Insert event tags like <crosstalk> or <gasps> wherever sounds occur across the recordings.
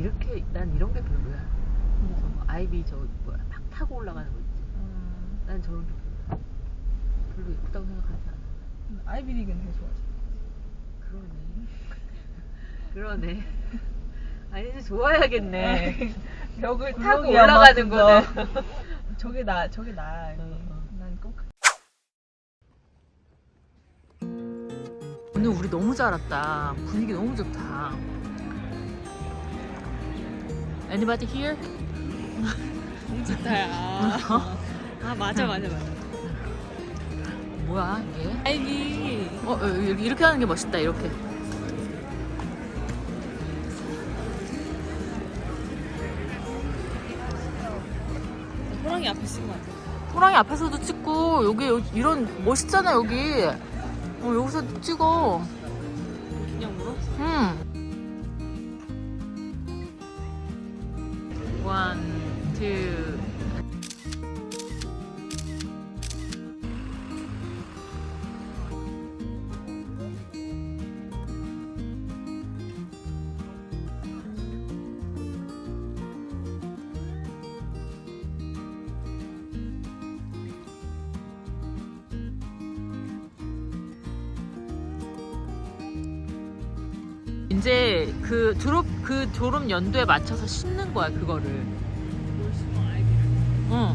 이렇게 난 이런 게 별로야. 저거 아이비 저 뭐야 막 타고 올라가는 거 있지. 음, 난 저런 게 별로야. 별로 예쁘다고 생각하지 않아. 아이비리그는 되게 좋아하지. 그러네. <laughs> 그러네. 아니 이제 좋아야겠네. 벽을 타고 올라가는 거는. 더. <laughs> 저게 나, 저게 나. 어, 어. 난꼭 오늘 우리 너무 잘 왔다. 분위기 너무 좋다. Anybody here? 공지타야. 아 맞아 맞아 맞아. 뭐야 이게? 아이비. 어, 어, 이렇게 하는 게 멋있다 이렇게. 호랑이 앞에 쓴거 같아. 호랑이 앞에서도 찍고 여기 여- 이런 멋있잖아 여기. 어, 여기서 찍어. 기념으로. 응. 이제 그 졸업 그 졸업 연도에 맞춰서 심는 거야 그거를. 어.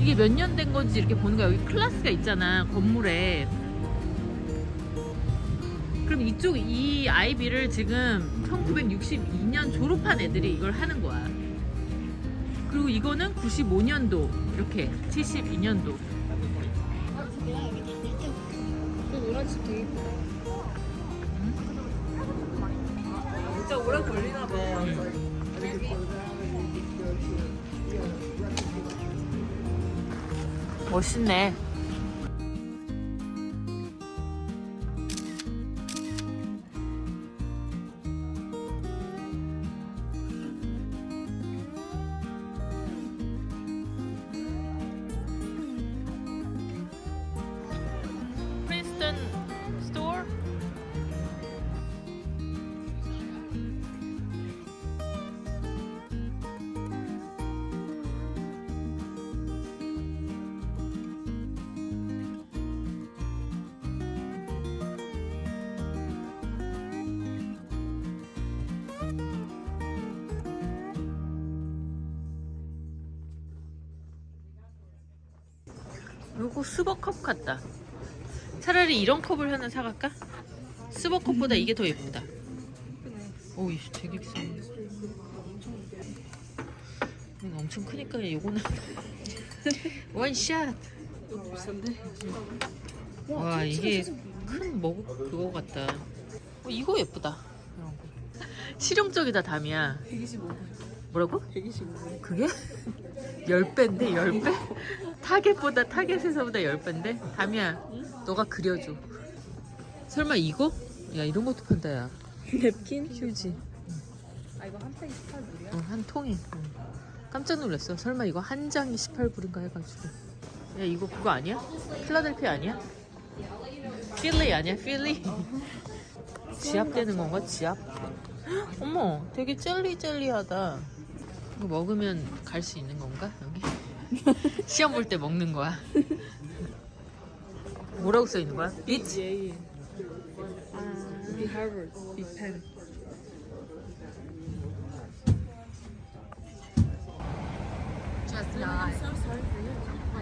이게 몇 년 된 건지 이렇게 보는 거야. 여기 클래스가 있잖아 건물에. 그럼 이쪽 이 아이비를 지금 1962년 졸업한 애들이 이걸 하는 거야. 그리고 이거는 95년도 이렇게 72년도. 그 노란 집 되게. 진짜 오래 걸리나 봐. 멋있네. 요거 스버컵 같다. 차라리 이런 컵을 하나 사갈까? 스버컵보다 이게 더 예쁘다. 오, 이 되게 비싸네. 이거 엄청 크니까 요거는 원샷. <laughs> 비싼데? 와 이게 큰 먹 그거 같다. 어, 이거 예쁘다. 이런 거. 실용적이다 담이야. 125. 뭐라고? 125. 그게 <laughs> 10배인데 10배? 타겟보다 타겟에서보다 10배인데? 담이야 너가 그려줘 설마 이거? 야 이런 것도 판다 야 냅킨? 휴지 아 이거 한 팩이 18불이야? 어, 한 통이 어. 깜짝 놀랐어 설마 이거 한 장이 18불인가 해가지고 야 이거 그거 아니야? 필라델피아 아니야? 필리 아니야 필리? <laughs> 지압되는 건가 지압? 헉, <gasps> 어머 되게 젤리 젤리하다 이거 먹으면 갈 수 있는 건가 여기? 시험 볼 때 먹는 거야 뭐라고 써 있는 거야? 예이. 아. 비 하버드. 빅펜.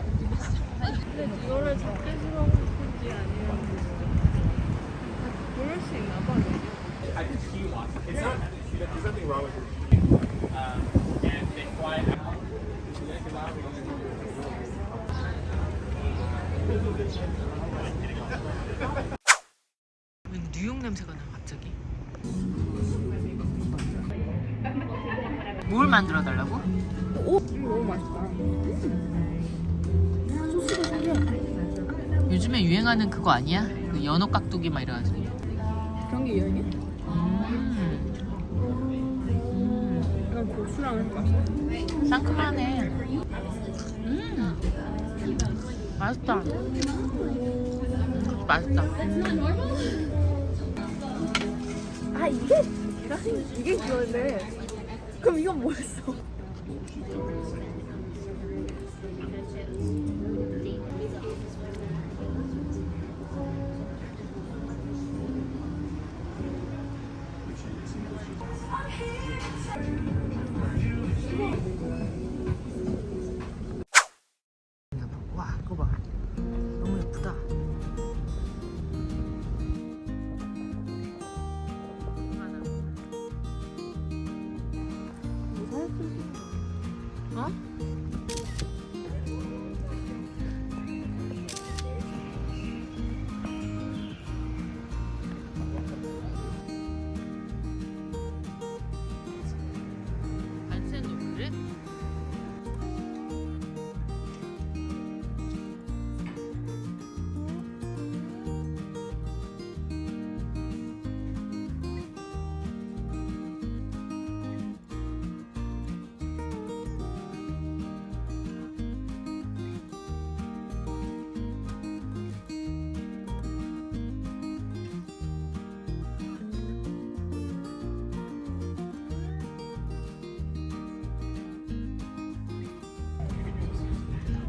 근데 이거를 작게 수하고 싶은지 아니면 고를 수 있나 봐. Um, 뉴욕 냄새가 나 갑자기 뭘 만들어 달라고? 너무 맛있다. 요즘에 유행하는 그거 아니야? 그 연어 깍두기 막 이래가지고 그런 게 유행해? 음. 상큼하네 음 맛있다 음, 맛있다 아, 이게 이게 그건데. 그럼 이건 뭐였어?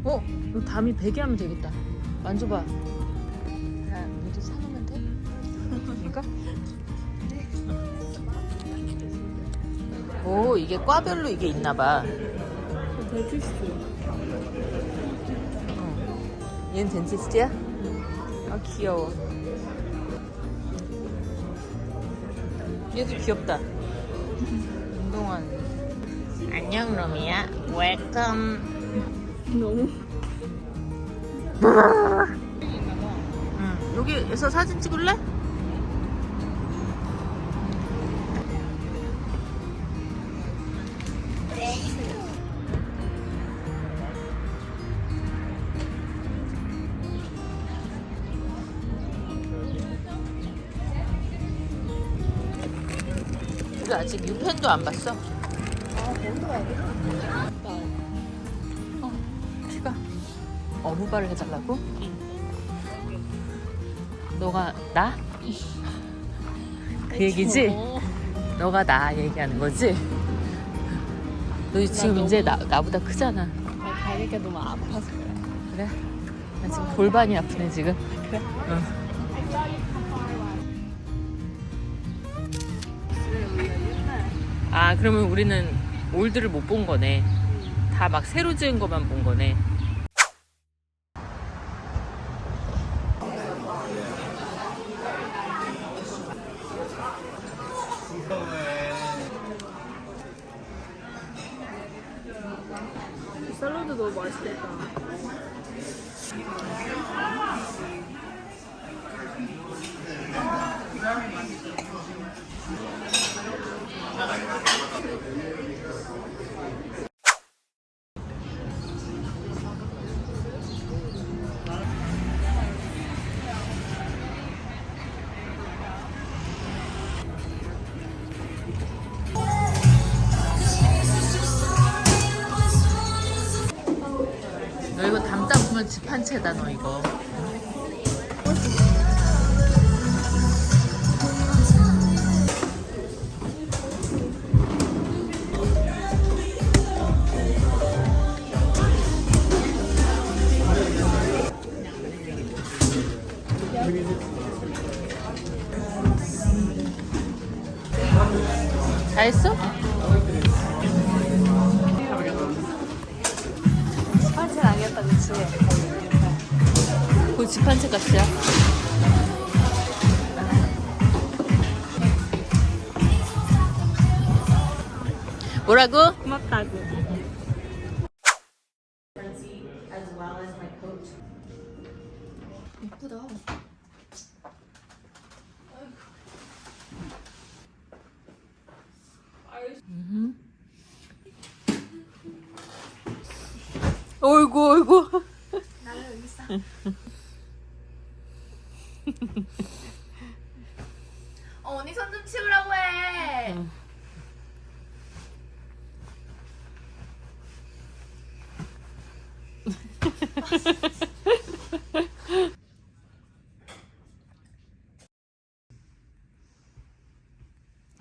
어? 이거 담이 베개 하면 되겠다. 만져봐. 자, 이제 사놓으면 돼? 그러니까? 오, 이게 과별로 이게 있나봐. 덴티스트. 어. 얘는 덴티스트야? 아, 귀여워. 얘도 귀엽다. 운동화. 안녕, 로미야. 웰컴. 너무. 응. 여기에서 사진 찍을래? 우리 아직 유펜도 안 봤어. 어, 어부바를 해달라고? 너가 나? 그 얘기지? 너가 나 얘기하는 거지? 너 지금 이제 나, 나보다 크잖아. 아, 다리가 너무 아파서 그래. 그래? 나 지금 골반이 아프네 지금. 그래? 응. 아 그러면 우리는 올드를 못 본 거네. 다 막 새로 지은 것만 본 거네. 너무 맛있겠다. 너 이거 담다 보면 집 한 채다 너 이거. 뭐라고? 고맙다고. 예쁘다. 어이구 어이구. 나는 여기 있어. <laughs> 어, 언니 손 좀 치우라고 해.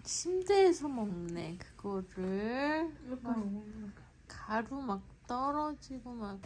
침대 수 먹네 그거를. 막 가루 막 떨어지고 막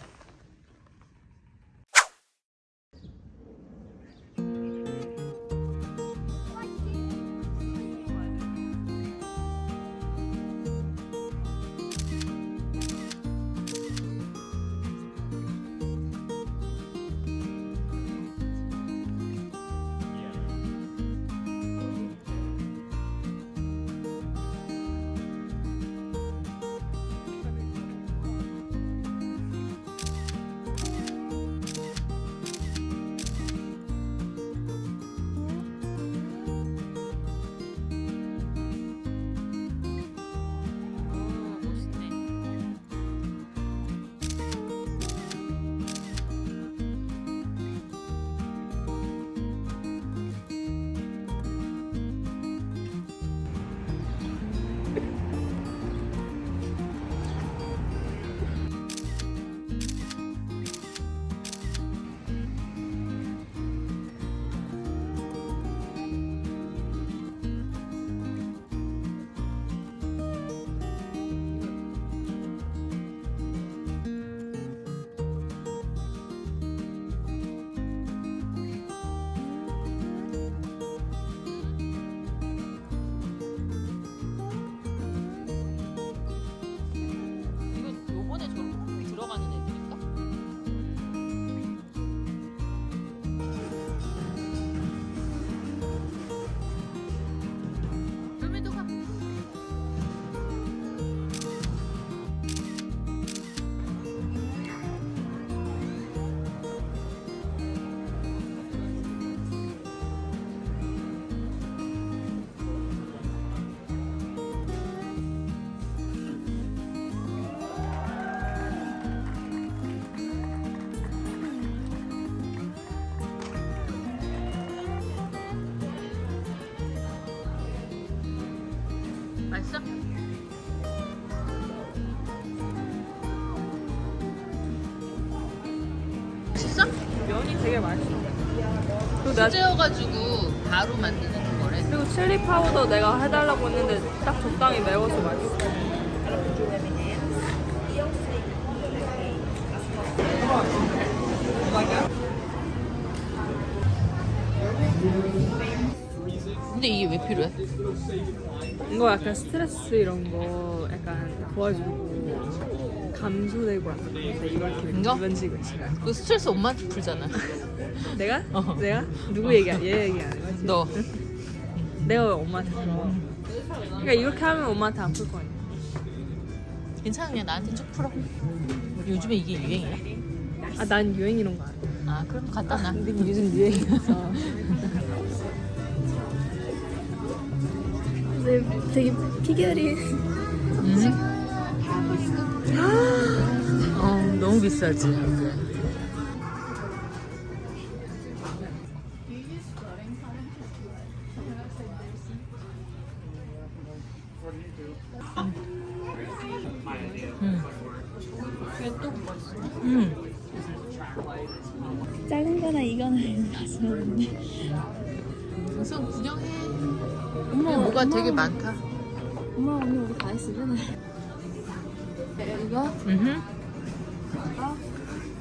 되게 맛있어. 그리고 나 수제여가지고 바로 만드는 그거래. 그리고 칠리 파우더 내가 해달라고 했는데 딱 적당히 매워서 맛있어. 근데 이게 왜 필요해? 이거 약간 스트레스 이런 거 약간 도와주고 감소되고 약간 근데 이걸 이렇게 이거? 만지고 있어. 그 스트레스 엄마한테 풀잖아. <laughs> 내가? 어. 내가? 누구 얘기야? 얘 거지? 너. 내가 왜 엄마한테 풀어? 그러니까 이렇게 하면 엄마한테 안풀거 아니야? 괜찮아 그냥 나한테 쭉 풀어. 요즘에 이게 유행이야? 아, 난 유행 이런 거안 해. 아 그럼 갖다 놔. 근데 요즘 유행이라서. 네, 되게 피겨리. 음. 어 너무 비싸지. 엄마 오늘 우리 다 했으면. 이거? 음.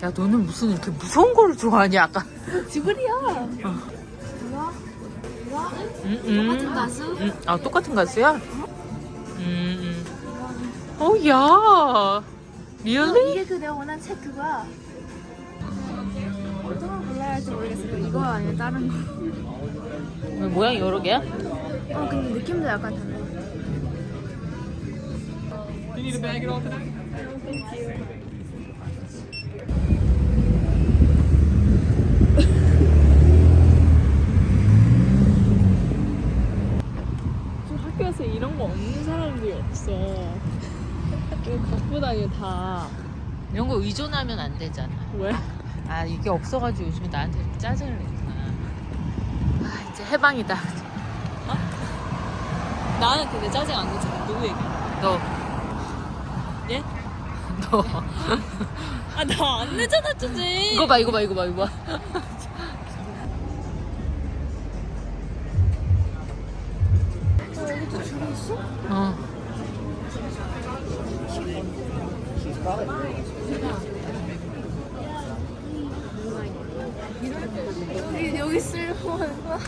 야 너는 무슨 이렇게 무서운 거를 좋아하냐 아까. 지브리야. 이거? 이거? 음, 음. 똑같은 가수? 음, 아 똑같은 가수야? 음, 음. 어, 야, really? 이게 그 내가 원하는 책 그거야. 어떤 걸 골라야 할지 모르겠어. 그 이거 아니면 다른 거. 왜 모양이 여러 개야? 어 근데 느낌도 약간 달라. You need a bag at all today? 좀 학교에서 이런 거 없는 사람들이 없어. 이거 갖고 다니 다. 이런 거 의존하면 안 되잖아. 왜? 아 이게 없어가지고 요즘에 나한테 이렇게 짜증을 냈구나. 아 이제 해방이다. 나는 근데 짜증 안 내잖아. 누구 얘기? 너, 예? <laughs> 너. 아, 나 안 내잖아, 짜증. 이거 봐, 이거 봐, 이거 봐, 이거 봐. 여기도? 어. 여기 여기 하는 거야?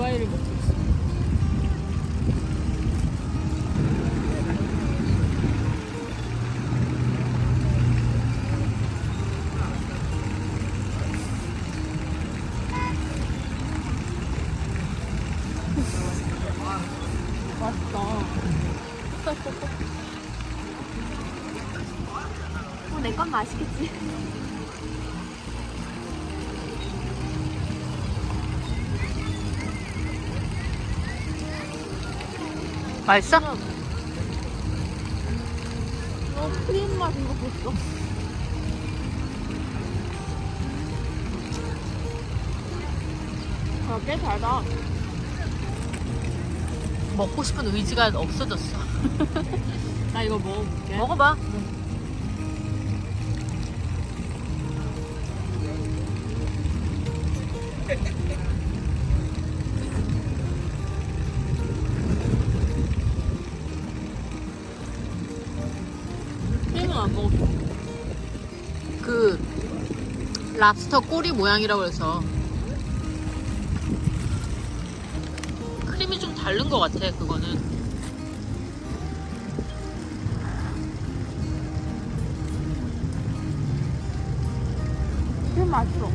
음 맛있어? 어, 크림 맛인 거 봤어? 아, 꽤 달다. 먹고 싶은 의지가 없어졌어. <laughs> 나 이거 먹어볼게. 먹어봐. 크 랍스터 꼬리 모양이라고 해서 크림이 좀 다른 것 같아 그거는 맛있어.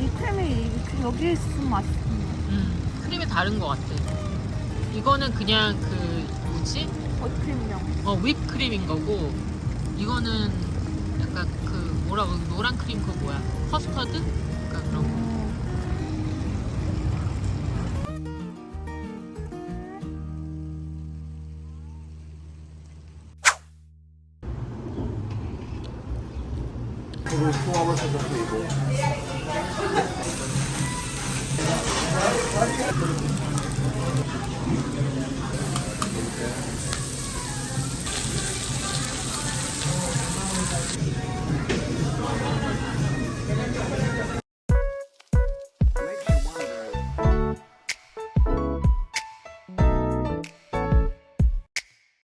이 크림이 이- 여기 있으면 맛있어. 음, 크림이 다른 것 같아 이거는 그냥 그 뭐지. 어 whip크림인 거고 이거는 약간 그 뭐라고 노란 크림 그거 뭐야 커스터드 약간 그런 거 hours at the table.